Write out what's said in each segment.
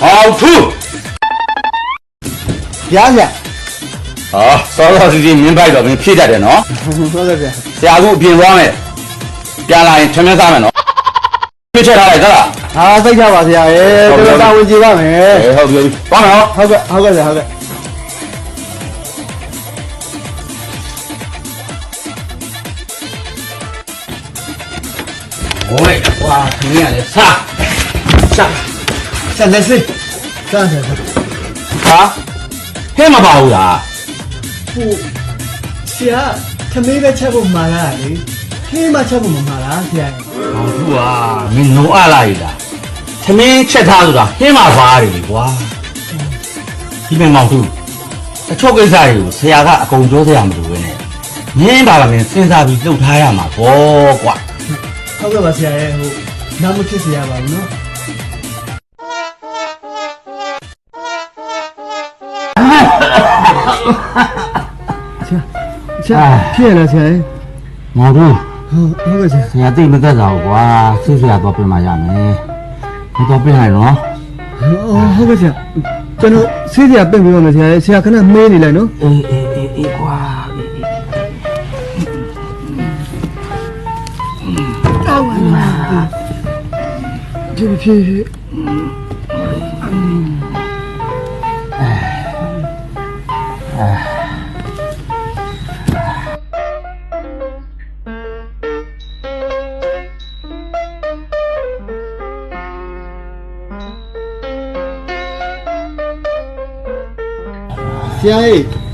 ဟောက်ဖူးဗျာဗျာဟာစောစောစီစီမင်းပိုက်တော့မင်းဖြည့်တတ်တယ်နော်ဟုတ်ကဲ့ဗျာဆရာကအပြင်သွားမယ်ပြန်လာရင်ထမင်းစားမယ်နော်ဖြည့်ချက်ထားလိုက်သလားဟာစိတ်ချပါဆရာရေကျွန်တော်တာဝန်ကြည့်ပါမယ်အေးဟုတ်ပြီသွားမယ်နော်ဟုတ်ကဲ့ဟုတ်ကဲ့ဗျာဟုတ်ကဲ့ ဟိုးကွာခင်းရလေစားစားဆက်လက်စစ်ဆက်ဆက်ဆက်ဟာဟဲ့မပါဘူးလားဟိုဆရာခမေးပဲချက်ဖို့မှာလားလေခင်းမချက်ဖို့မမှာလားဆရာဟောသူကမင်းနိုးအလာရတာထမင်းချက်ထားဆိုတာဟင်းမပါတယ်လေကွာဒီမဲ့မောင်သူအချုပ်ကိစ္စတွေကိုဆရာကအကုန်ပြောစရာမလိုပဲနဲ့မင်းပါကမင်းစဉ်းစားပြီးလှုပ်ထားရမှာပေါ့ကွာ ဟုတ်ကဲ့ပါဆရာရေဟိုနားမဖြစ်ဆရာပါဘူးနော်ဆရာဖြစ်ရလားဆရာရေမောင်သူဟုတ်ဟုတ်ကဲ့ဆရာဆရာသိမသက်သာဘူးကွာဆွဆရာတော့ပြင်มาရမယ်မတော့ပြင်နိုင်နော်ဟုတ်ကဲ့ဆရာကျွန်တော်ဆေးဆရာပြင်ပြီးပါမယ်ဆရာရေဆရာခဏမေးနေလိုက်နော်အေးအေးအေးအေးကွာ အေးအေးဖြည်းဖြည်းဖြ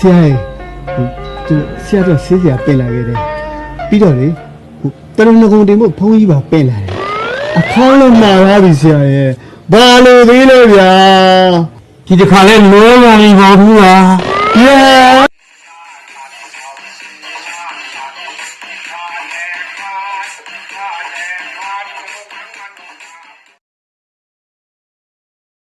ဆရာရေဟိုကျွန်တော်ဆရာတော့ဆေးဆရာပင့်လာခဲ့တယ်ပြီးတော့လေဟိုတရုံငကုံတင်ဖို့ဘုန်းကြီးပါပင့်လာတယ်အခေါင်းလုံးမှာပါပြီဆရာရေဘာလို့သေးလဲဗျာဒီတစ်ခါလဲလောလောကြီးပါဘူးလားယေ